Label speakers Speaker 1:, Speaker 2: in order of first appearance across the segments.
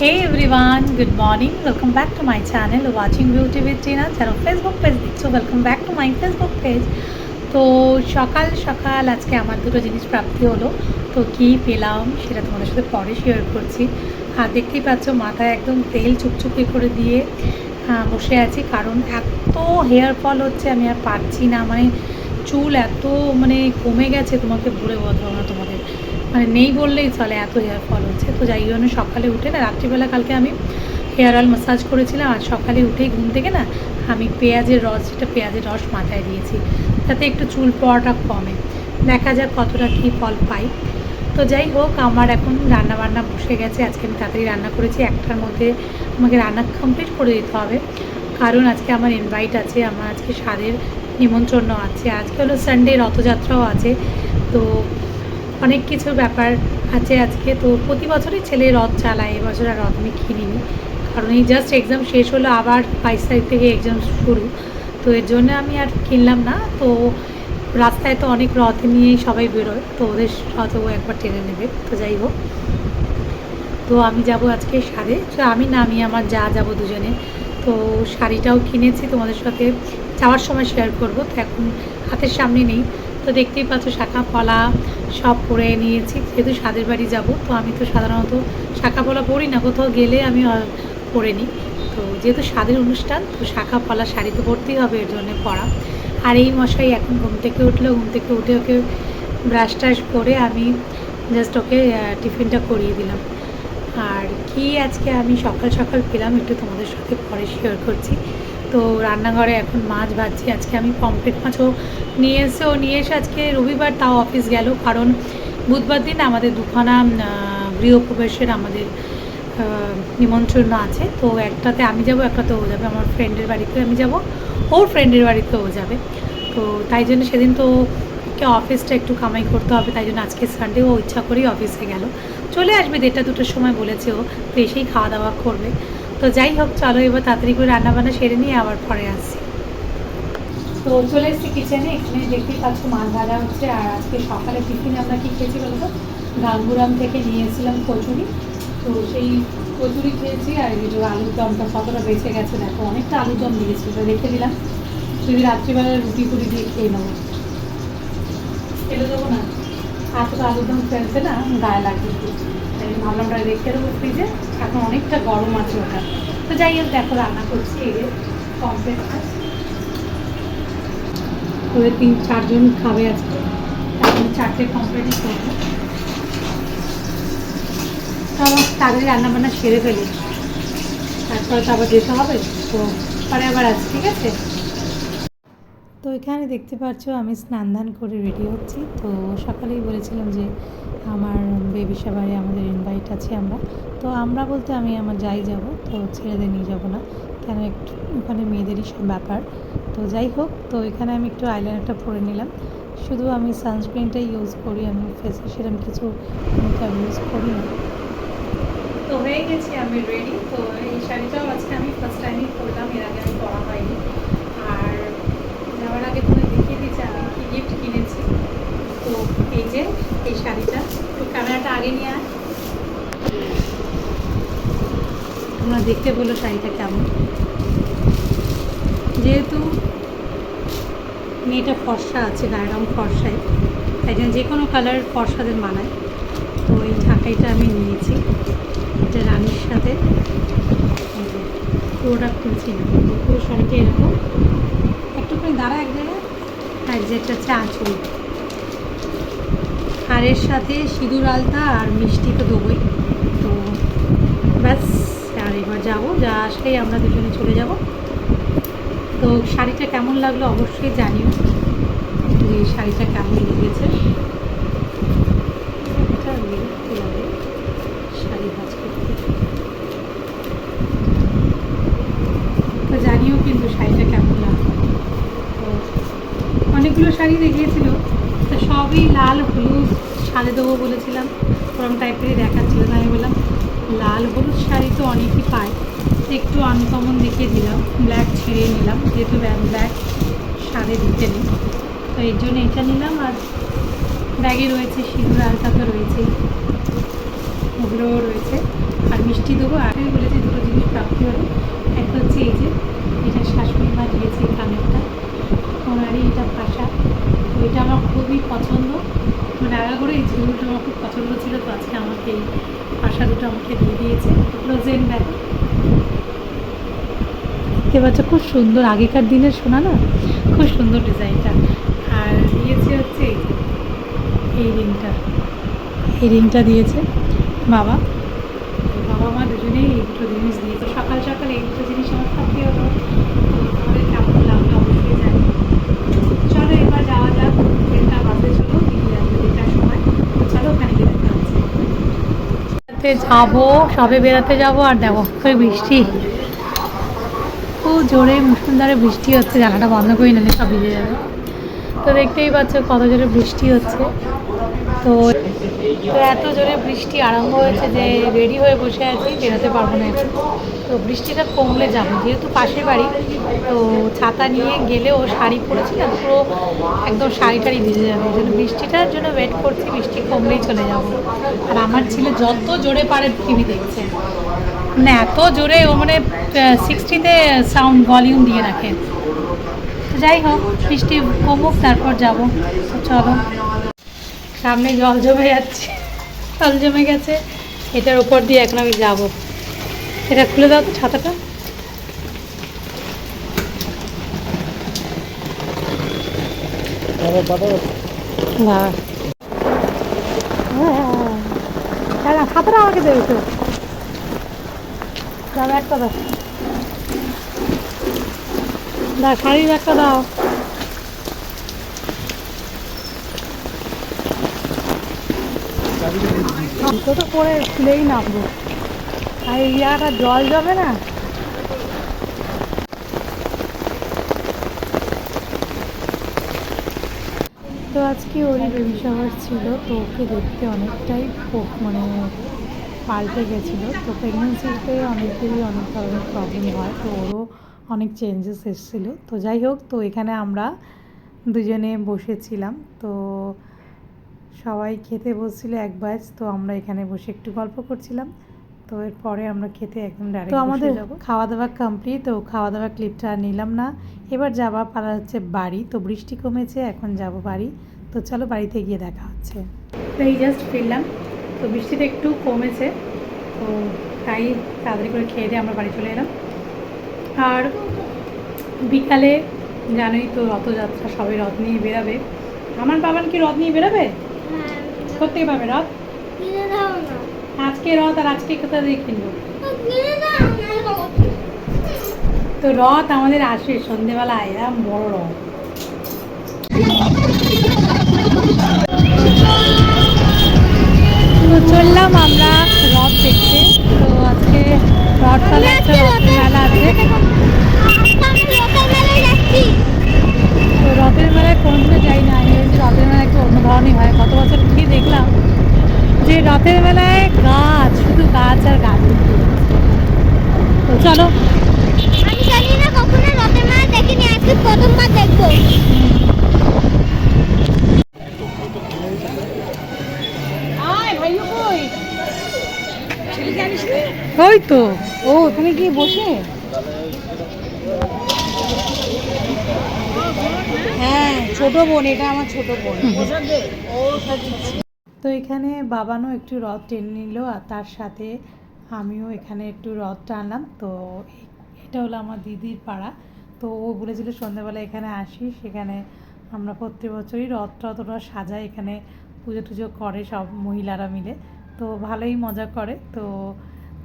Speaker 1: Hey everyone, good morning. Welcome back to my channel Watching Beauty with Tina. যারা Facebook page দেখছ welcome back to my Facebook page তো সকাল সকাল আজকে আমার দুটো জিনিস প্রাপ্তি হলো। তো কী পেলাম সেটা তোমাদের সাথে পরে শেয়ার করছি। আর দেখতেই পাচ্ছ মাথায় একদম তেল চুপচুপি করে দিয়ে বসে আছি। কারণ এত হেয়ার ফল হচ্ছে আমি আর পারছি না। মানে চুল এত মানে কমে গেছে তোমাকে বলে বলব না তোমাদের। মানে নেই বললেই চলে, এত হেয়ার ফল হচ্ছে। তো যাই জন্য সকালে উঠে না, রাত্রিবেলা কালকে আমি হেয়ার অয়েল ম্যাসাজ করেছিলাম, আর সকালে উঠেই ঘুম থেকে না আমি পেঁয়াজের রস, যেটা পেঁয়াজের রস মাথায় দিয়েছি, তাতে একটু চুল পড়াটা কমে। দেখা যাক কতটা কী ফল পাই। তো যাই হোক, আমার এখন রান্না বান্না বসে গেছে, আজকে আমি তাড়াতাড়ি রান্না করেছি, একটার মধ্যে আমাকে রান্না কমপ্লিট করে দিতে হবে। কারণ আজকে আমার ইনভাইট আছে, আমার আজকে স্বাদের নিমন্ত্রণ আছে, আজকে হলো সানডে রথযাত্রাও আছে। তো অনেক কিছু ব্যাপার আছে আজকে। তো প্রতি বছরই ছেলে রথ চালায় এবছর আর রথ আমি কিনিনি। কারণ এই জাস্ট এক্সাম শেষ হলো, আবার বাইশ তারিখ থেকে এক্সাম শুরু। তো এর জন্য আমি আর কিনলাম না। তো রাস্তায় তো অনেক রথ নিয়েই সবাই বেরোয়, তো ওদের রথও একবার টেনে নেবে। তো যাই হোক, তো আমি যাব আজকে শাড়ি। তো আমি না, আমি আমার যা যাব দুজনে। তো শাড়িটাও কিনেছি তোমাদের সাথে। যাওয়ার সময় শেয়ার করব, তো এখন হাতের সামনে নেই। তো দেখতেই পাচ্ছ, শাখা পলা সব পরে নিয়েছি। যেহেতু স্বাদের বাড়ি যাব, তো আমি তো সাধারণত শাখা পলা পরি না, কোথাও গেলে আমি পরে নিই। তো যেহেতু স্বাদের অনুষ্ঠান, তো শাখা পলা শাড়ি তো পরতেই হবে, এর জন্য পরা। আর এই মশাই এখন ঘুম থেকে উঠল, ঘুম থেকে উঠে ওকে ব্রাশ টাশ করে আমি জাস্ট ওকে টিফিনটা করিয়ে দিলাম। আর কি আজকে আমি সকাল সকাল পেলাম, একটু তোমাদের সাথে পরে শেয়ার করছি। তো রান্নাঘরে এখন মাছ ভাজছি। আজকে আমি পমফ্রেট মাছও নিয়ে এসে, ও নিয়ে এসে আজকে রবিবার তাও অফিস গেল। কারণ বুধবার দিন আমাদের দুখানা গৃহপ্রবেশের আমাদের নিমন্ত্রণ আছে। তো একটাতে আমি যাব, একটাতে ও যাবে। আমার ফ্রেন্ডের বাড়িতে আমি যাব। ওর ফ্রেন্ডের বাড়িতে ও যাবে। তো তাই জন্য সেদিন তো কে অফিসটা একটু কামাই করতে হবে। তাই জন্য আজকে সানডে ও ইচ্ছা করেই অফিসে গেল। চলে আসবে দেড়টা দুটোর সময় বলেছে ও। তো এসেই খাওয়া দাওয়া করবে। তো যাই হোক, চলো এবার তাড়াতাড়ি করে রান্না বান্না সেরে নিয়ে আবার পরে আসছি। তো চলে এসেছি কিচেনে এখানে দেখতে পাচ্ছ মাছ ভাজা হচ্ছে, আর আজকে সকালে টিফিনে আমরা কী খেয়েছি বলো তো? গাঙ্গুরাম থেকে নিয়ে এসেছিলাম কচুরি। তো সেই কচুরি খেয়েছি, আর এই যে আলুর দমটা কতটা বেঁচে গেছে দেখো, অনেকটা আলুর দম দিয়েছি ওটা রেখে দিলাম। যদি রাত্রিবেলা রুটি ফুটি দিয়ে খেয়ে নেব। এতটা আলুর ফেলতে না, গায়ে লাগবে। তাই ভাবলাম রেখে দেবো ফ্রিজে এখন অনেকটা গরম আছে ওটা। তো যাই হোক, দেখো রান্না করছি কমপ্লিট তিন, চারজন খাবে আজকে। তাই চারটে কমপ্লিটই করব। তো আবার তাড়াতাড়ি রান্না বান্না সেরে ফেলি। তারপরে তো আবার যেতে হবে। তো পরে আবার আছে ঠিক আছে? তো এখানে দেখতে পাচ্ছ আমি স্নান ধান করে রেডি হচ্ছি। তো সকালেই বলেছিলাম যে আমার বেবি সাবারে আমাদের ইনভাইট আছে আমরা। তো আমরা বলতে আমি আমার যাই যাব, তো ছেলেদের নিয়ে যাব না। কেন একটু ওখানে মেয়েদেরই সব ব্যাপার। তো যাই হোক, তো এখানে আমি একটু আইলাইনারটা পরে নিলাম। শুধু আমি সানস্ক্রিনটাই ইউজ করি, আমি ফেসে সেরকম কিছু মেকআপ ইউজ করি না। তো হয়ে গেছি, আমি রেডি তো এই শাড়িটাও আজকে আমি ফার্স্ট টাইমই পরলাম, এর আগে আমি পরা হয়নি আর যাওয়ার আগে তুমি দেখিয়ে দিচ্ছি আমি কি গিফট কিনেছি তো এই যে এই শাড়িটা তো ক্যামেরাটা তোমরা দেখতে বলো শাড়িটা কেমন। যেহেতু মেয়েটা ফর্সা আছে, গায়ের রং ফর্সায়, তাই জন্য যে কোনো কালার ফর্সাদের মানায়। তো এই ঢাকাইটা আমি নিয়েছি। এটা রানীর সাথে। পুরোটা খুলছি না। পুরো শাড়িটা এরকম। একটুখানি দাঁড়া এক জায়গায়। আর যেটা হচ্ছে আঁচল এর সাথে সিঁদুর আলতা আর মিষ্টি তো দেবোই তো ব্যাস, আর এবার যাব। যা আসলেই আমরা দুজনে চলে যাব। তো শাড়িটা কেমন লাগল অবশ্যই জানিও যে শাড়িটা কেমন লেগেছে। জানিও কিন্তু শাড়িটা কেমন লাগল। অনেকগুলো শাড়ি দেখিয়েছিল। তো সবই লাল, হলুদ সাজে দেবো বলেছিলাম। ওরম টাইপেরই দেখাচ্ছিল, তাই আমি বললাম, লাল, হলুদ শাড়ি তো অনেকই পায় একটু আনকমন দেখিয়ে দিলাম ব্ল্যাক ছেড়ে নিলাম, যেহেতু ব্ল্যাক সাদে দিতে নেই। তো এর জন্য এটা নিলাম, আর ব্যাগে রয়েছে সিঁদুর আলতা তো রয়েছেই ওগুলোও রয়েছে, আর মিষ্টি দেবো। আর আমি বলেছি দুটো জিনিস প্রাপ্তি হলো এক হচ্ছে এই যে, এটা শাশুড়ি মা দিয়েছে কানেরটা। ওনারই এটা ভাষা। খুবই পছন্দ। মানে আগা করে এই ঝুলটা আমার খুব পছন্দ ছিল, তো আজকে আমাকে এই ভাষা দুটো আমাকে দিয়ে দিয়েছে। ক্লোজেন ব্যাগ দেখতে পাচ্ছ, খুব সুন্দর আগেকার দিনের শোনা না? খুব সুন্দর ডিজাইনটা। আর দিয়েছে হচ্ছে এই রিংটা। এই রিংটা দিয়েছে বাবা। বাবা মা দুজনেই এই দুটো জিনিস দিয়েছে। সকাল সকাল এই দুটো জিনিস আমার থাকতে হলো তো তোমাদের কেমন লাগল অবশ্যই জানি চলো এবার যাওয়া যাক ট্রেনটা বাসে চলো বেরিয়ে আসবে দেড়টার সময় তো চলো ওখানে গিয়ে দেখা হচ্ছে বেড়াতে যাব, সবে বেড়াতে যাব, আর দেখো, ওই বৃষ্টি। খুব জোরে মুসলধারে বৃষ্টি হচ্ছে জানাটা বন্ধ করে নিলে সব ভিজে যাবে। তো দেখতেই পাচ্ছ কত জোরে বৃষ্টি হচ্ছে। তো তো এত জোরে বৃষ্টি আরম্ভ হয়েছে যে রেডি হয়ে বসে আছি, বেরোতে পারব না এখন। তো বৃষ্টিটা কমলে যাব, যেহেতু পাশের বাড়ি, তো ছাতা নিয়ে গেলেও শাড়ি পরেছিলাম পুরো একদম শাড়ি টাড়ি ভিজে যাবে। জন্য বৃষ্টিটার জন্য ওয়েট করছি, বৃষ্টি কমলেই চলে যাব। আর আমার ছেলে যত জোরে পারে টিভি দেখছে। মানে এত জোরে ও মানে সিক্সটিতে সাউন্ড ভলিউম দিয়ে রাখে। যাই হোক, বৃষ্টি কমুক, তারপর যাব। চলো। সামনে জল জমে যাচ্ছে। জল জমে গেছে। এটার উপর দিয়ে এখন আমি যাব। এটা খুলে দাও তো ছাতাটা। বাহ। হ্যাঁ। ছাতাটা আমাকে দেবে তো। দাও একটা দাও। দাও শাড়ির একটা দাও। তো পরে খুলেই নামবো। আর এই জায়গাটা জল যাবে না? তো আজকে ওরই বেবি শাওয়ার ছিল, তো ওকে দেখতে অনেকটাই মানে পাল্টে গেছিল। তো প্রেগনেন্সিতে অনেকেরই অনেক ধরনের প্রবলেম হয়, তো ওরও অনেক চেঞ্জেস এসেছিল। তো যাই হোক, তো এখানে আমরা দুজনে বসেছিলাম। তো সবাই খেতে বসছিল এক ব্যাচ তো আমরা এখানে বসে একটু গল্প করছিলাম। তো এরপরে আমরা খেতে একদম ডাইরেক্ট তো আমাদের খাওয়া দাওয়া কমপ্লিট তো খাওয়া দাওয়া ক্লিপটা নিলাম না। এবার যাওয়া পালা হচ্ছে বাড়ি তো বৃষ্টি কমেছে এখন যাব বাড়ি। তো চলো বাড়িতে গিয়ে দেখা হচ্ছে। তো এই জাস্ট ফিরলাম। তো বৃষ্টিটা একটু কমেছে তো তাই তাড়াতাড়ি করে খেয়ে দিয়ে আমরা বাড়ি চলে এলাম। আর বিকালে জানোই তো রথযাত্রা সবাই রথ নিয়ে বেরাবে। আমার বাবান কি রথ নিয়ে বেরাবে? কোথেকে পাবে রথ। আজকে রথ আর আজকে কোথা দেখে কিনবো। তো রথ আমাদের আসে সন্ধেবেলা এরম বড় রথ চললাম আমরা রথ দেখতে তো আজকে রথতলা একটা রথ মেলা আছে
Speaker 2: আমি লোকাল মেলায় যাচ্ছি।
Speaker 1: তো রথের মেলায় কোনোদিনও যাই না আমি ভেবেছি রথের মেলা একটু অন্য ধরনই হয় গত বছর গিয়ে দেখলাম যে রথের মেলায় গাছ শুধু গাছ আর গাছ তো চলো
Speaker 2: আমি জানি না কখনো রথের মেলা দেখিনি আজকে প্রথমবার দেখব
Speaker 1: ওই তো ও ওখানে গিয়ে বসে।
Speaker 3: হ্যাঁ ছোট বোন এটা আমার ছোট বোন।
Speaker 1: তো এখানে বাবানও একটু রথ টেনে নিল আর তার সাথে আমিও এখানে একটু রথ টানলাম। তো এটা হলো আমার দিদির পাড়া। তো ও বলেছিল সন্ধ্যাবেলা এখানে আসি সেখানে আমরা প্রত্যেক বছরই রথ টথ ওরা সাজায়, এখানে পুজো টুজো করে সব মহিলারা মিলে। তো ভালোই মজা করে। তো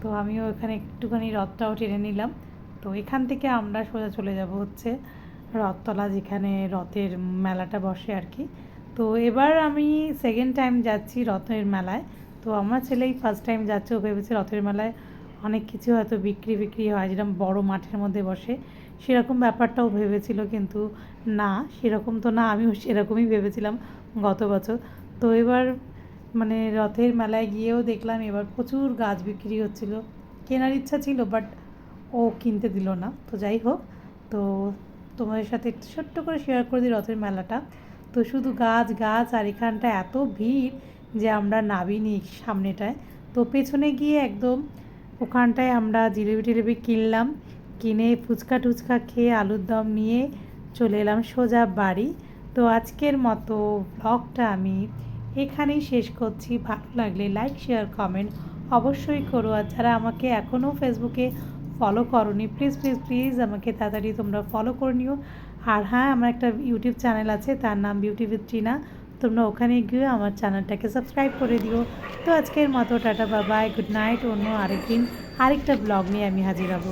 Speaker 1: তো আমিও এখানে একটুখানি রথটাও টেনে নিলাম। তো এখান থেকে আমরা সোজা চলে যাব হচ্ছে রথতলা, যেখানে রথের মেলাটা বসে আর কি। তো এবার আমি সেকেন্ড টাইম যাচ্ছি রথের মেলায়। তো আমার ছেলেই ফার্স্ট টাইম যাচ্ছে, ও ভেবেছে রথের মেলায় অনেক কিছু হয়তো বিক্রি বিক্রি হয়, যেরকম বড় মাঠের মধ্যে বসে। সেরকম ব্যাপারটাও ভেবেছিল কিন্তু না, সেরকম তো না, আমিও সেরকমই ভেবেছিলাম গত বছর। তো এবার মানে রথের মেলায় গিয়েও দেখলাম এবার প্রচুর গাছ বিক্রি হচ্ছিল। কেনার ইচ্ছা ছিল বাট ও কিনতে দিল না। তো যাই হোক, তো তোমাদের সাথে একটু ছোট্ট করে শেয়ার করে দিই রথের মেলাটা। তো শুধু গাছ গাছ আর এখানটা এত ভিড় যে আমরা নাবিনি সামনেটায়। তো পেছনে গিয়ে একদম ওখানটায় আমরা জিলেবি টিলেবি কিনলাম। কিনে ফুচকা টুচকা খেয়ে আলুর দম নিয়ে চলে এলাম সোজা বাড়ি। তো আজকের মতো ব্লগটা আমি এখানেই শেষ করছি। ভালো লাগলে লাইক শেয়ার কমেন্ট অবশ্যই করো। আর যারা আমাকে এখনও ফেসবুকে ফলো করনি প্লিজ প্লিজ প্লিজ আমাকে তাড়াতাড়ি তোমরা ফলো করে নিও। আর হ্যাঁ আমার একটা ইউটিউব চ্যানেল আছে, তার নাম বিউটি উইথ টিনা তোমরা ওখানে গিয়ে আমার চ্যানেলটাকে সাবস্ক্রাইব করে দিও। তো আজকের মতো টাটা বাবাই গুড নাইট, অন্য আরেকদিন আরেকটা ব্লগ নিয়ে আমি হাজির হব।